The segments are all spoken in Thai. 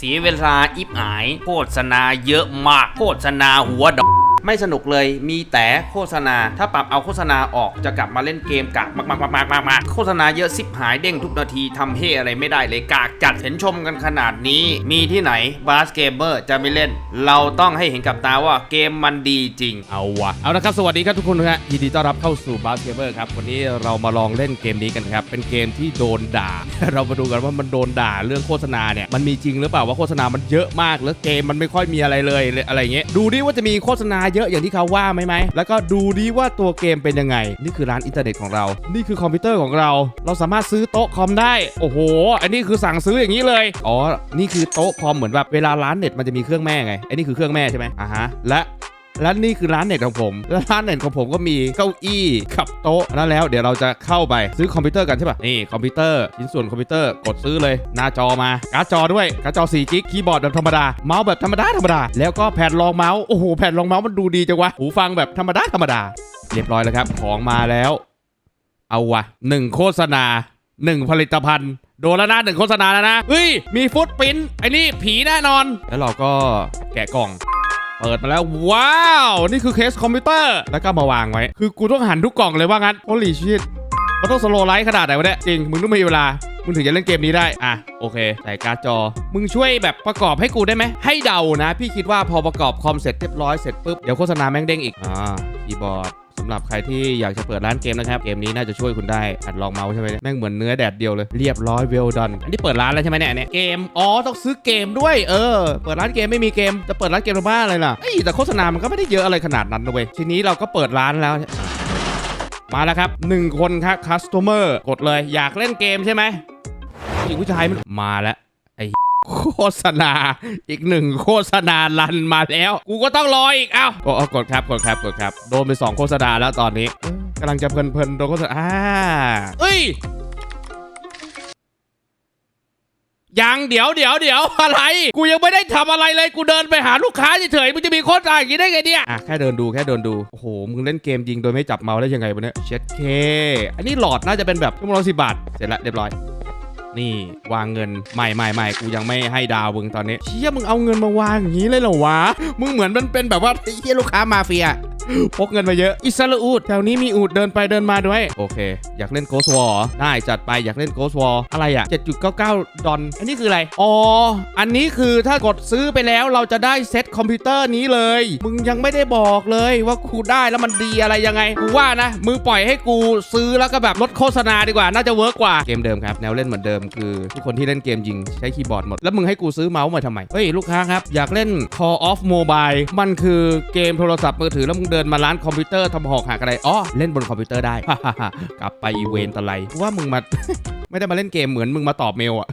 เสียเวลาอิบหาย โฆษณาเยอะมาก โฆษณาหัวดอก ไม่สนุกเลยมีแต่โฆษณา ถ้าปรับเอาโฆษณาออกจะกลับมาเล่นเกมกากมากมากมากมากมากโฆษณาเยอะสิบหายเด้งทุกนาทีทำเฮอะไรไม่ได้เลยกากจัดเห็นชมกันขนาดนี้ มีที่ไหนบาสเกมเมอร์จะไม่เล่น เราต้องให้เห็นกับตาว่าเกมมันดีจริง เอาวะเอาละครับสวัสดีครับทุกคนฮะยินดีต้อนรับเข้าสู่บาสเกมเมอร์ครับวันนี้เรามาลองเล่นเกมนี้กันครับเป็นเกมที่โดนด่า เรามาดูกันว่ามันโดนด่าเรื่องโฆษณาเนี่ยมันมีจริงหรือเปล่าว่าโฆษณามันเยอะมากแล้วเกมมันไม่ค่อยมีอะไรเลยอะไรเงี้ยดูดิว่าจะมีโฆษณาเยอะอย่างที่เขาว่าไหมไหม แล้วก็ดูดีว่าตัวเกมเป็นยังไง นี่คือร้านอินเทอร์เน็ตของเรา นี่คือคอมพิวเตอร์ของเรา เราสามารถซื้อโต๊ะคอมได้ โอ้โห อันนี้คือสั่งซื้ออย่างนี้เลย อ๋อ นี่คือโต๊ะคอมเหมือนแบบเวลาร้านเน็ตมันจะมีเครื่องแม่ไง อันนี้คือเครื่องแม่ใช่ไหมอ่าฮะ และ และนี่คือร้านเน็ตของผม และร้านเน็ตของผมก็มีเก้าอี้กับโต๊ะนั่นแล้ว เดี๋ยวเราจะเข้าไปซื้อคอมพิวเตอร์กันใช่ป่ะนี่คอมพิวเตอร์ชิ้นส่วนคอมพิวเตอร์กดซื้อเลย หน้าจอมาการ์ดจอด้วยการ์ดจอ4กิกคีย์บอร์ดแบบธรรมดาเมาส์แบบธรรมดาธรรมดาแล้วก็แผ่นรองเมาส์โอ้โหแผ่นรองเมาส์มันดูดีจังวะหูฟังแบบธรรมดาธรรมดาเรียบร้อยแล้วครับ ของมาแล้ว เอาวะหนึ่งโฆษณาหนึ่งผลิตภัณฑ์โดนแล้วนะหนึ่งโฆษณาแล้วนะเฮ้ย มีฟุตปรินไอ้นี่ผีแน่นอน แล้วเราก็แกะกล่อง เปิดมาแล้ว ว้าว นี่คือเคสคอมพิวเตอร์ แล้วก็มาวางไว้ คือกูต้องหันทุกกล่องเลยว่างั้นโอลีชิตมันต้องสโลไลท์ขนาดไหนวะเนี่ยจริง มึงต้องมีเวลา มึงถึงจะเล่นเกมนี้ได้ อะ โอเค ใส่การ์ดจอ มึงช่วยแบบประกอบให้กูได้ไหม ให้เดานะ พี่คิดว่าพอประกอบคอมเสร็จเรียบร้อยเสร็จปุ๊บ เดี๋ยวโฆษณาแม่งเด้งอีก อ่า คีย์บอร์ด หรับใครที่อยากจะเปิดร้านเกมนะครับ เกมนี้น่าจะช่วยคุณได้หัดลองเมาส์ใช่ไหมเนี่ยแม่งเหมือนเนื้อแดดเดียวเลย เรียบร้อยเวลดอนอันนี้เปิดร้านแล้วใช่ไหมเนี่ยเนี่ย เกม อ๋อ ต้องซื้อเกมด้วย เออ เปิดร้านเกมไม่มีเกม จะเปิดร้านเกมทำบ้าอะไรล่ะเอ้ยแต่โฆษณา มันก็ไม่ได้เยอะอะไรขนาดนั้นนะเว้ย ทีนี้เราก็เปิดร้านแล้วมาแล้วครับหนึ่งคนครับคัสเมอร์กดเลยอยากเล่นเกมใช่ไหมผู้หญิงผู้ชายมันมาแล้ว โฆษณา อีกหนึ่งโฆษณาลันมาแล้ว กูก็ต้องรออีก เอ้าก็เอากดครับกดครับกดครับ โดนไปสองโฆษณาแล้วตอนนี้กำลังจะเพลินๆโดนโฆษณาอ่าเอ้ยยังเดี๋ยวเดี๋ยวเดี๋ยวอะไร กูยังไม่ได้ทำอะไรเลย กูเดินไปหาลูกค้าเฉยๆมึงจะมีโฆษณาอย่างนี้ได้ไงเนี่ยอะแค่เดินดูแค่เดินดู โอ้โห มึงเล่นเกมยิงโดยไม่จับเมาส์ได้ยังไงวะเนี่ยเช็ดเค อันนี้หลอดน่าจะเป็นแบบชั่วโมงสิบบาท เสร็จแล้วเรียบร้อย นี่วางเงินใหม่ใหม่ใหม่กูยังไม่ให้ดาวมึงตอนนี้เชี่ยมึงเอาเงินมาวางอย่างนี้เลยเหรอวะมึงเหมือนมันเป็นแบบว่าเชี่ยลูกค้ามาเฟีย พกเงินมาเยอะ อิสราอูดแถวนี้มีอูดเดินไปเดินมาด้วย โอเค อยากเล่นโกสวอร์ได้จัดไปอยากเล่นโกสวอร์อะไรอะ 7.99 ดอลอันนี้คืออะไร อ๋อ อันนี้คือถ้ากดซื้อไปแล้วเราจะได้เซ็ตคอมพิวเตอร์นี้เลย มึงยังไม่ได้บอกเลยว่ากูได้แล้วมันดีอะไรยังไง กูว่านะ มึงปล่อยให้กูซื้อแล้วก็แบบลดโฆษณาดีกว่า น่าจะเวิร์กกว่า เกมเดิมครับ แนวเล่นเหมือนเดิมคือทุกคนที่เล่นเกมยิงใช้คีย์บอร์ดหมด แล้วมึงให้กูซื้อเมาส์มาทำไม เฮ้ยลูกค้าครับ อยากเล่น Call of Mobile มันคือเกมโทรศัพท์มือถือแล้วมึงเดินมาร้านคอมพิวเตอร์ทำหอกหักอะไรอ๋อเล่นบนคอมพิวเตอร์ได้ กลับไปอีเวนต์ตะไลว่ามึงมา ไม่ได้มาเล่นเกมเหมือนมึงมาตอบเมลอะ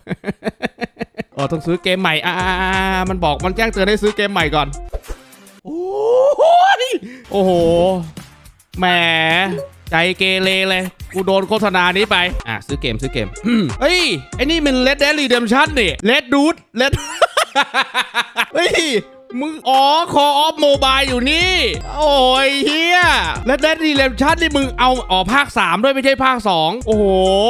เออต้องซื้อเกมใหม่อ่ามันบอกมันแจ้งเตือนให้ซื้อเกมใหม่ก่อน โอ้โหโอ้โหแหมใจเกเรเลย กูโดนโฆษณานี้ไป อะ ซื้อเกมซื้อเกมเฮ้ย ไอ้นี่มัน Red Dead Redemption นี่ Red Dude Red เฮ้ย มึงอ๋อ Call of Mobile อยู่นี่ โอ้ยเฮีย Red Dead Redemption นี่มึงเอาอ๋อภาค 3 ด้วยไม่ใช่ภาค 2 โอ้โห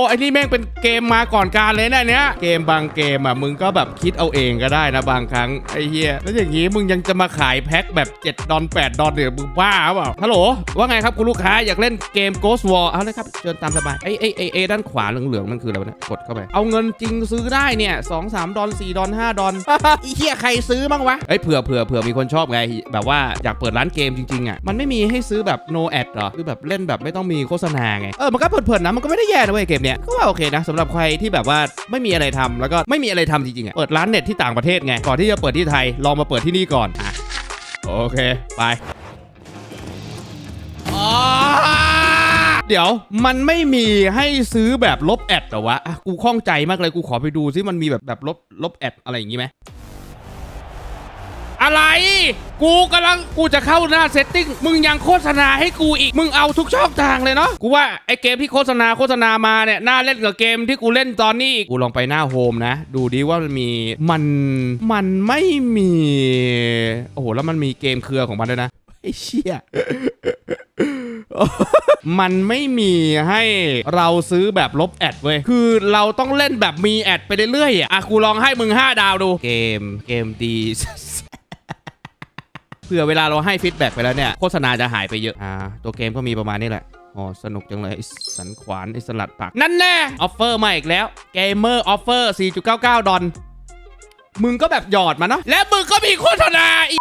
ไอ้นี่แม่งเป็นเกมมาก่อนการเลยนะเนี้ยเกมบางเกมอะมึงก็แบบคิดเอาเองก็ได้นะบางครั้งไอ้เฮียแล้วอย่างงี้มึงยังจะมาขายแพ็คแบบ 7 ดอล8ดอลเนี่ยมึงบ้าเปล่าฮัลโหลว่าไงครับคุณลูกค้าอยากเล่นเกม Ghost War เอาเลยครับเชิญตามสบายไอ้ไอ้ไอ้ด้านขวาเหลืองๆมันคืออะไรวะเนี่ยกดเข้าไปเอาเงินจริงซื้อได้เนี่ย2 3ดอล4ดอล5ดอลไอ้เฮียใครซื้อบ้างวะเอ้เผื่อเผื่อเผื่อมีคนชอบไง แบบว่าอยากเปิดร้านเกมจริงๆอะมันไม่มีให้ซื้อแบบ no ad หรอคือแบบเล่นแบบไม่ต้องมีโฆษณาไงเออมันก็เพลินๆนะมันก็ไม่ได้แย่นะเว้ยเกมเนี้ยก็ว่าโอเคนะสำหรับใครที่แบบว่าไม่มีอะไรทำแล้วก็ไม่มีอะไรทำจริงๆอะเปิดร้านเน็ตที่ต่างประเทศไงก่อนที่จะเปิดที่ไทยลองมาเปิดที่นี่ก่อนอะโอเคไปเดี๋ยวมันไม่มีให้ซื้อแบบลบแอดหรอวะอะกูข้องใจมากเลยกูขอไปดูซิมันมีแบบแบบลบลบแอดอะไรอย่างงี้ไหม อะไร กูกำลังกูจะเข้าหน้าเซตติ้งมึงยังโฆษณาให้กูอีก มึงเอาทุกช่องทางเลยเนาะกูว่าไอเกมที่โฆษณาโฆษณามาเนี่ยน่าเล่นกับเกมที่กูเล่นตอนนี้อีกกูลองไปหน้าโฮมนะ ดูดิว่ามันมีมันมันไม่มี โอ้โหแล้วมันมีเกมเครือของมันด้วยนะไอ้เชี่ยมันไม่มีให้เราซื้อแบบลบแอดเว้ย คือเราต้องเล่นแบบมีแอดไปเรื่อยๆอะอะกูลองให้มึง 5 ดาวดู เกม เกมดี เผื่อเวลาเราให้ฟีดแบ็กไปแล้วเนี่ยโฆษณาจะหายไปเยอะอ่าตัวเกมก็มีประมาณนี้แหละอ๋อสนุกจังเลยไอ้สันขวานไอ้สลัดผัก นั่นแน่ออฟเฟอร์มาอีกแล้วเกมเมอร์ออฟเฟอร์4.99 ดอลมึงก็แบบหยอดมาเนาะและมึงก็มีโฆษณาอี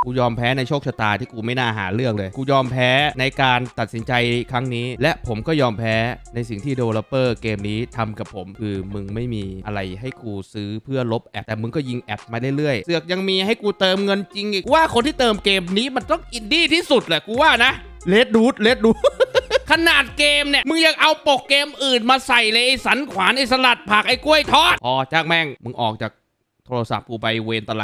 กกูยอมแพ้ในโชคชะตาที่กูไม่น่าหาเรื่องเลย กูยอมแพ้ในการตัดสินใจครั้งนี้ และผมก็ยอมแพ้ในสิ่งที่ developer เกมนี้ทำกับผม คือมึงไม่มีอะไรให้กูซื้อเพื่อลบแอดแต่มึงก็ยิงแอดมาเรื่อยๆ เสือกยังมีให้กูเติมเงินจริงอีกว่าคนที่เติมเกมนี้มันต้องอินดี้ที่สุดแหละกูว่านะเลดดูดเลดดูขนาดเกมเนี่ย มึงยังเอาปกเกมอื่นมาใส่เลยไอ้สันขวานไอ้สลัดผักไอ้กล้วยทอดพอจากแม่งมึงออกจากโทรศัพท์กูไปเวนตะไล